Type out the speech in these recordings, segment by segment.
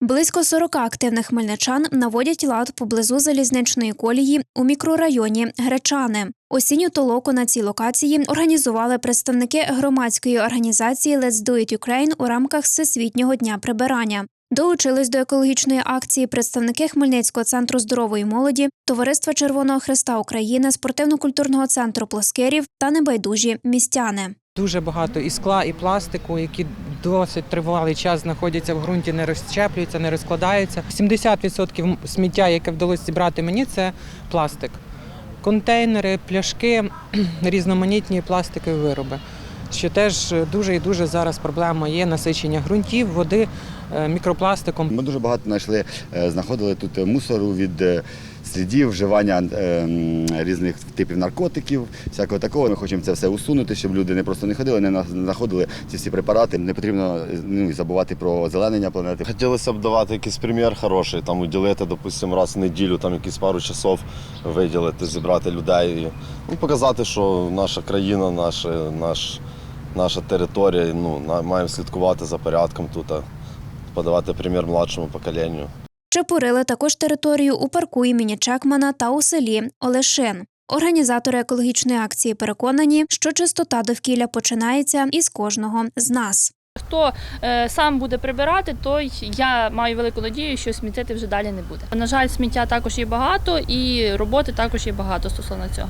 Близько 40 активних хмельничан наводять лад поблизу залізничної колії у мікрорайоні Гречани. Осінню толоку на цій локації організували представники громадської організації Let's Do It Ukraine у рамках Всесвітнього дня прибирання. Долучились до екологічної акції представники Хмельницького центру здорової молоді, Товариства Червоного Христа України, спортивно-культурного центру плоскерів та небайдужі містяни. Дуже багато і скла, і пластику, які досить тривалий час знаходяться в ґрунті, не розщеплюються, не розкладаються. 70% сміття, яке вдалося зібрати мені, це пластик. Контейнери, пляшки, різноманітні пластикові вироби. Що теж дуже і дуже зараз проблема є насичення ґрунтів, води е, мікропластиком. Ми дуже багато знайшли, е, знаходили тут мусору від е, слідів вживання е, різних типів наркотиків, всякого такого. Ми хочемо це все усунути, щоб люди не просто не ходили, не знаходили ці всі препарати. Не потрібно ну, забувати про озеленення планети. Хотілося б давати якийсь примір хороший, там уділити, допустимо, раз в неділю, там якісь пару часов виділити, зібрати людей і ну, показати, що наша країна, наша, наш, наша територія, ну, маємо слідкувати за порядком тут, подавати примір младшому поколенню. Чепурили також територію у парку імені Чекмана та у селі Олешин. Організатори екологічної акції переконані, що чистота довкілля починається із кожного з нас. Хто е, сам буде прибирати, той я маю велику надію, що смітити вже далі не буде. На жаль, сміття також є багато, і роботи також є багато стосовно цього.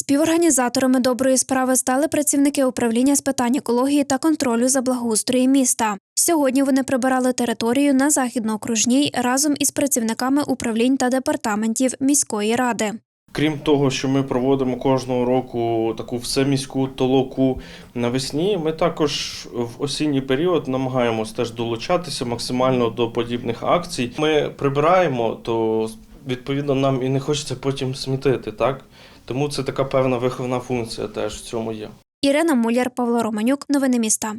Співорганізаторами доброї справи стали працівники управління з питань екології та контролю за благоустроєм міста. Сьогодні вони прибирали територію на західноокружній разом із працівниками управлінь та департаментів міської ради. Крім того, що ми проводимо кожного року таку всеміську толоку навесні, ми також в осінній період намагаємось теж долучатися максимально до подібних акцій. Ми прибираємо, то відповідно нам і не хочеться потім смітити, так? Тому це така певна виховна функція теж в цьому є. Ірина Муляр, Павло Романюк. Новини міста.